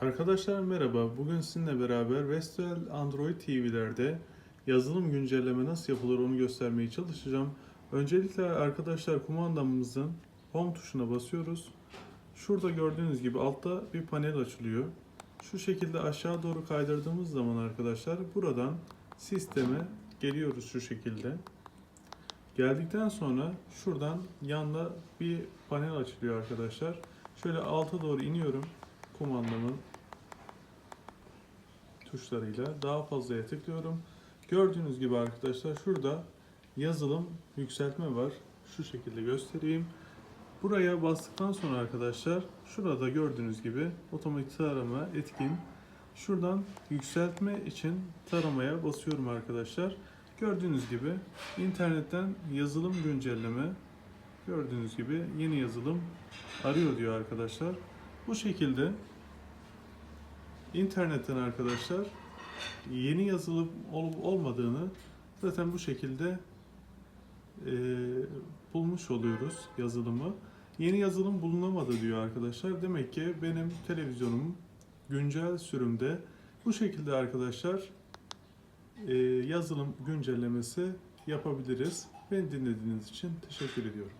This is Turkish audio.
Arkadaşlar merhaba. Bugün sizinle beraber Vestel Android TV'lerde yazılım güncelleme nasıl yapılır onu göstermeye çalışacağım. Öncelikle arkadaşlar kumandamızın home tuşuna basıyoruz. Şurada gördüğünüz gibi altta bir panel açılıyor. Şu şekilde aşağı doğru kaydırdığımız zaman arkadaşlar buradan sisteme geliyoruz şu şekilde. Geldikten sonra şuradan yanda bir panel açılıyor arkadaşlar. Şöyle alta doğru iniyorum kumandamın tuşlarıyla daha fazlaya tıklıyorum. Gördüğünüz gibi arkadaşlar şurada yazılım yükseltme var. Şu şekilde göstereyim. Buraya bastıktan sonra arkadaşlar şurada gördüğünüz gibi otomatik tarama etkin. Şuradan yükseltme için taramaya basıyorum arkadaşlar. Gördüğünüz gibi internetten yazılım güncelleme gördüğünüz gibi yeni yazılım arıyor diyor arkadaşlar. Bu şekilde internetten arkadaşlar yeni yazılım olup olmadığını zaten bu şekilde e, bulmuş oluyoruz yazılımı. Yeni yazılım bulunamadı diyor arkadaşlar. Demek ki benim televizyonum güncel sürümde bu şekilde arkadaşlar e, yazılım güncellemesi yapabiliriz. Beni dinlediğiniz için teşekkür ediyorum.